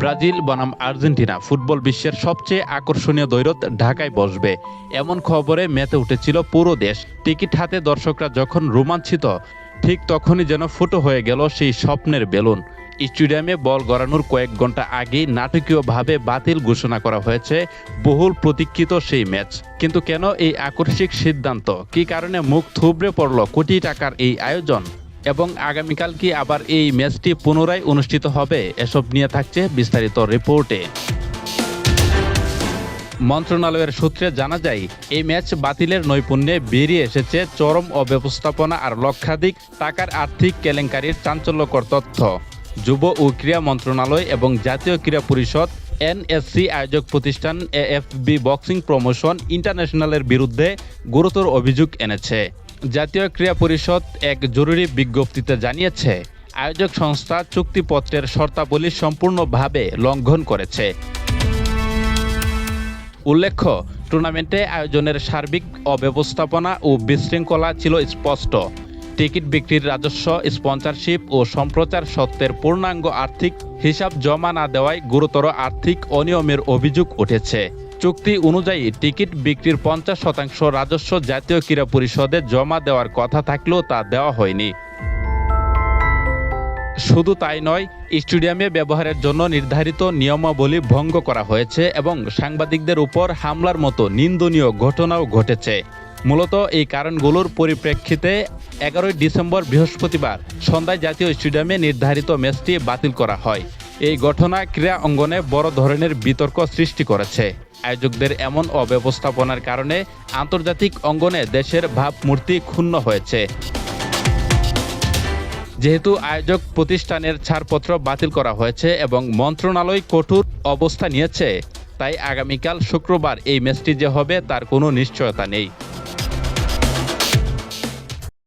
Brazil বনাম Argentina football বিশ্বের সবচেয়ে আকর্ষণীয় দৈরত ঢাকায় বসবে। এমন খবরে মেতে উঠেছিল পুরো দেশ। টিকিট হাতে দর্শকরা যখন রোমাঞ্চিত, ঠিক তখনই যেন ফুটো হয়ে গেল সেই স্বপ্নের বেলুন। স্টেডিয়ামে বল গড়ানোর কয়েক ঘণ্টা আগেই নাটকীয়ভাবে বাতিল ঘোষণা করা হয়েছে বহুল প্রতীক্ষিত সেই ম্যাচ। কিন্তু কেন এই আকস্মিক সিদ্ধান্ত? কী কারণে মুখ থুবড়ে পড়ল কোটি টাকার এই আয়োজন? এবং আগামীকাল কি আবার এই ম্যাচটি পুনরায় অনুষ্ঠিত হবে? এসব নিয়ে থাকছে বিস্তারিত রিপোর্টে। মন্ত্রণালয়ের সূত্রে জানা যায়, এই ম্যাচ বাতিলের নৈপুণ্যে বেরিয়ে এসেছে চরম অব্যবস্থাপনা আর লক্ষাধিক টাকার আর্থিক কেলেঙ্কারির চাঞ্চল্যকর তথ্য। যুব ও ক্রীড়া মন্ত্রণালয় এবং জাতীয় ক্রীড়া পরিষদ, এনএসসি আয়োজক প্রতিষ্ঠান এএফবি বক্সিং প্রমোশন ইন্টারন্যাশনালের বিরুদ্ধে গুরুতর অভিযোগ এনেছে। জাতীয় ক্রীড়া পরিষদ এক জরুরি বিজ্ঞপ্তিতে জানিয়েছে, আয়োজক সংস্থা চুক্তিপত্রের শর্তাবলী সম্পূর্ণভাবে লঙ্ঘন করেছে। উল্লেখ্য, টুর্নামেন্টে আয়োজনের সার্বিক অব্যবস্থাপনা ও বিশৃঙ্খলা ছিল স্পষ্ট। টিকিট বিক্রির রাজস্ব, স্পন্সরশিপ ও সম্প্রচার সত্ত্বের পূর্ণাঙ্গ আর্থিক হিসাব জমা না দেওয়ায় গুরুতর আর্থিক অনিয়মের অভিযোগ উঠেছে। চুক্তি অনুযায়ী টিকিট বিক্রির পঞ্চাশ শতাংশ রাজস্ব জাতীয় ক্রীড়া পরিষদে জমা দেওয়ার কথা থাকলেও তা দেওয়া হয়নি। শুধু তাই নয়, স্টেডিয়ামে ব্যবহারের জন্য নির্ধারিত নিয়মাবলী ভঙ্গ করা হয়েছে এবং সাংবাদিকদের উপর হামলার মতো নিন্দনীয় ঘটনাও ঘটেছে। মূলত এই কারণগুলোর পরিপ্রেক্ষিতে এগারোই ডিসেম্বর বৃহস্পতিবার সন্ধ্যায় জাতীয় স্টেডিয়ামে নির্ধারিত ম্যাচটি বাতিল করা হয়। এই ঘটনা ক্রীড়া অঙ্গনে বড় ধরনের বিতর্ক সৃষ্টি করেছে। আয়োজকদের এমন অব্যবস্থাপনার কারণে আন্তর্জাতিক অঙ্গনে দেশের ভাবমূর্তি ক্ষুণ্ণ হয়েছে। যেহেতু আয়োজক প্রতিষ্ঠানের ছাড়পত্র বাতিল করা হয়েছে এবং মন্ত্রণালয় কঠোর অবস্থা নিয়েছে, তাই আগামীকাল শুক্রবার এই ম্যাচটি যে হবে তার কোনো নিশ্চয়তা নেই।